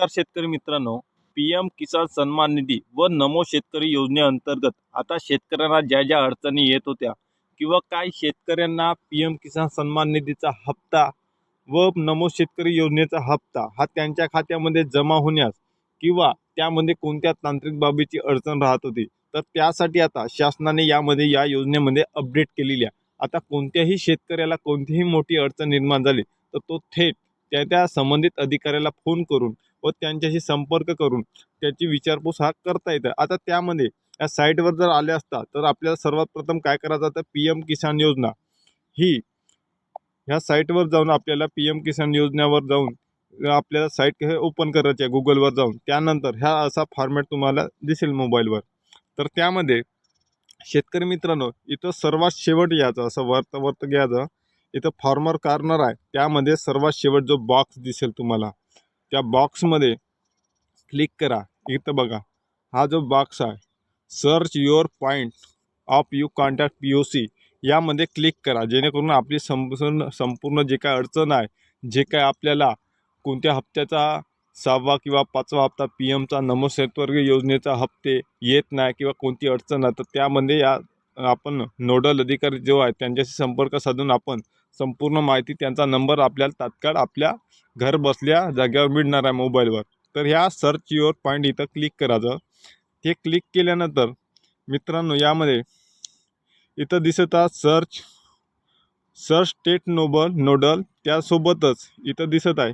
नमस्कार शेतकरी मित्रांनो. पी एम किसान सन्मान निधी व नमो शेतकरी योजनेअंतर्गत आता शेतकऱ्यांना ज्या ज्या अडचणी येत होत्या किंवा काही शेतकऱ्यांना पी एम किसान सन्मान निधीचा हप्ता व नमो शेतकरी योजनेचा हप्ता हा त्यांच्या खात्यामध्ये जमा होण्यास किंवा त्यामध्ये कोणत्या तांत्रिक बाबीची अडचण राहत होती तर त्यासाठी आता शासनाने यामध्ये या योजनेमध्ये अपडेट केलेली आहे. आता कोणत्याही शेतकऱ्याला कोणतीही मोठी अडचण निर्माण झाली तर तो थेट त्या त्या संबंधित अधिकाऱ्याला फोन करून व त्यांच्याशी संपर्क करून त्याची विचारपूस हा करता येतं. आता त्यामध्ये या साईटवर जर आले असता तर आपल्याला सर्वात प्रथम काय करायचं तर पी एम किसान योजना. ही ह्या साईटवर जाऊन आपल्याला पी एम किसान योजनेवर जाऊन आपल्याला साईट हे ओपन करायची आहे गुगलवर जाऊन. त्यानंतर ह्या असा फॉर्मॅट तुम्हाला दिसेल मोबाईलवर तर त्यामध्ये शेतकरी मित्रांनो इथं सर्वात शेवट यायचं असं वर्त वर्त घ्यायचं. इथं फॉर्मर कार्नर आहे. त्यामध्ये सर्वात शेवट जो बॉक्स दिसेल तुम्हाला त्या बॉक्समध्ये क्लिक करा. इथं बघा हा जो बॉक्स आहे search your point of you contact P O C यामध्ये क्लिक करा. जेणेकरून आपली संपूर्ण संपूर्ण जे काय अडचण आहे जे काय आपल्याला कोणत्या हप्त्याचा सहावा किंवा पाचवा हप्ता पी एमचा नमो शेतवर्गीय योजनेचा हप्ते येत नाही किंवा कोणती अडचण आहे तर त्यामध्ये या आपण नोडल अधिकारी जो आहे त्यांच्याशी संपर्क साधून आपण संपूर्ण माहिती त्यांचा नंबर आपल्याला तात्काळ आपल्या घर बसल्या जागेवर मिळणार आहे मोबाईलवर. तर ह्या सर्च युअर पॉईंट इथं क्लिक करायचं ते क्लिक केल्यानंतर मित्रांनो यामध्ये इथं दिसत आहे search search state noble nodal त्यासोबतच इथं दिसत आहे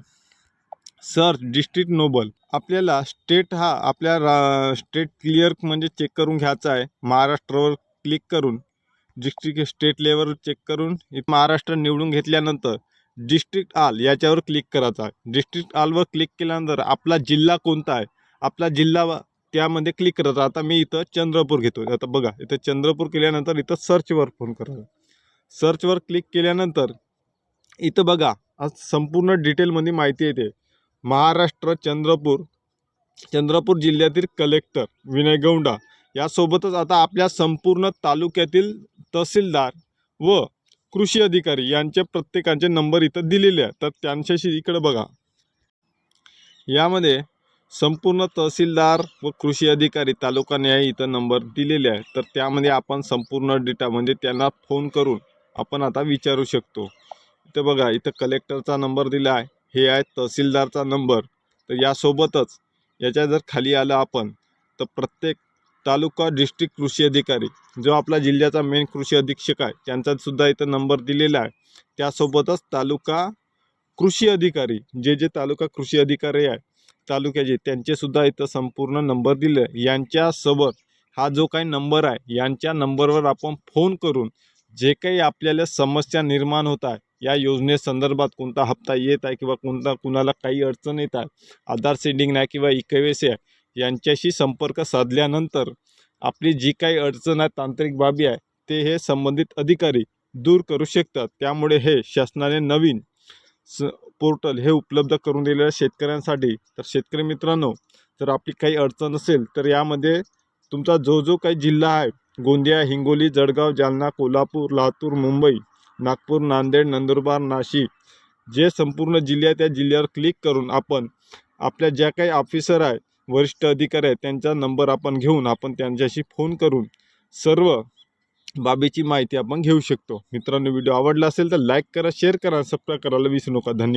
सर्च डिस्ट्रिक्ट नोबल आपल्याला स्टेट हा आपल्या रा स्टेट क्लिअर म्हणजे चेक करून घ्यायचा आहे. महाराष्ट्रावर क्लिक करून. डिस्ट्रिक्ट स्टेट लेवल चेक करून इथं महाराष्ट्र निवडून घेतल्यानंतर डिस्ट्रिक्ट आल याच्यावर क्लिक करायचा. आहे डिस्ट्रिक्ट आलवर क्लिक केल्यानंतर आपला जिल्हा कोणता आहे? आपला जिल्हा व- त्यामध्ये क्लिक करायचा. आता मी इथं चंद्रपूर घेतो आता बघा इथं चंद्रपूर केल्यानंतर इथं सर्चवर फोन करायचा. सर्चवर क्लिक केल्यानंतर इथं बघा आज संपूर्ण डिटेलमध्ये माहिती येते. महाराष्ट्र चंद्रपूर चंद्रपूर जिल्ह्यातील कलेक्टर विनय गौंडा यासोबतच आता आपल्या संपूर्ण तालुक्यातील तहसीलदार व कृषी अधिकारी यांचे प्रत्येकांचे नंबर इथं दिलेले आहेत. तर त्यांच्याशी इकडं बघा. यामध्ये संपूर्ण तहसीलदार व कृषी अधिकारी तालुका न्याय इथं नंबर दिलेले आहे तर त्यामध्ये आपण संपूर्ण डेटा म्हणजे त्यांना फोन करून आपण आता विचारू शकतो. इथं बघा इथं कलेक्टरचा नंबर दिला आहे. हे आहे तहसीलदारचा नंबर. तर यासोबतच याच्या जर खाली आलं आपण तर प्रत्येक तालुका डिस्ट्रिक्ट कृषी अधिकारी. जो आपला जिल्ह्याचा मेन कृषी अधीक्षक आहे. त्यांचा सुद्धा इथं नंबर दिलेला आहे. त्यासोबतच तालुका कृषी अधिकारी. जे जे तालुका कृषी अधिकारी आहे तालुक्याचे त्यांचेसुद्धा इथं संपूर्ण नंबर दिले. यांच्यासोबत हा जो काही नंबर आहे यांच्या नंबरवर आपण फोन करून जे काही आपल्याला समस्या निर्माण होत आहे या योजनेसंदर्भात कोणता हप्ता येत आहे किंवा कोणता कुणाला काही अडचण येत आहे आधार सेंडिंग नाही किंवा ई के आहे यांच्याशी संपर्क साधल्यानंतर आपली जी काही अडचण आहे तांत्रिक बाबी आहे ते हे संबंधित अधिकारी दूर करू शकतात. त्यामुळे हे शासनाने नवीन स पोर्टल हे उपलब्ध करून दिलेलं शेतकऱ्यांसाठी. तर शेतकरी मित्रांनो जर आपली काही अडचण असेल तर यामध्ये तुमचा जो जो काही जिल्हा आहे गोंदिया हिंगोली जळगाव जालना कोल्हापूर लातूर मुंबई नागपूर नांदेड नंदुरबार नाशिक जे संपूर्ण जिल्हे आहे त्या जिल्ह्यावर क्लिक करून आपण आपल्या ज्या काही ऑफिसर आहे वरिष्ठ अधिकारी आहेत त्यांचा नंबर आपण घेऊन आपण त्यांच्याशी फोन करून सर्व बाबीची माहिती आपण घेऊ शकतो. मित्रांनो व्हिडिओ आवडला असेल तर लाईक करा शेअर करा सबस्क्राईब करायला विसरू नका. धन्यवाद.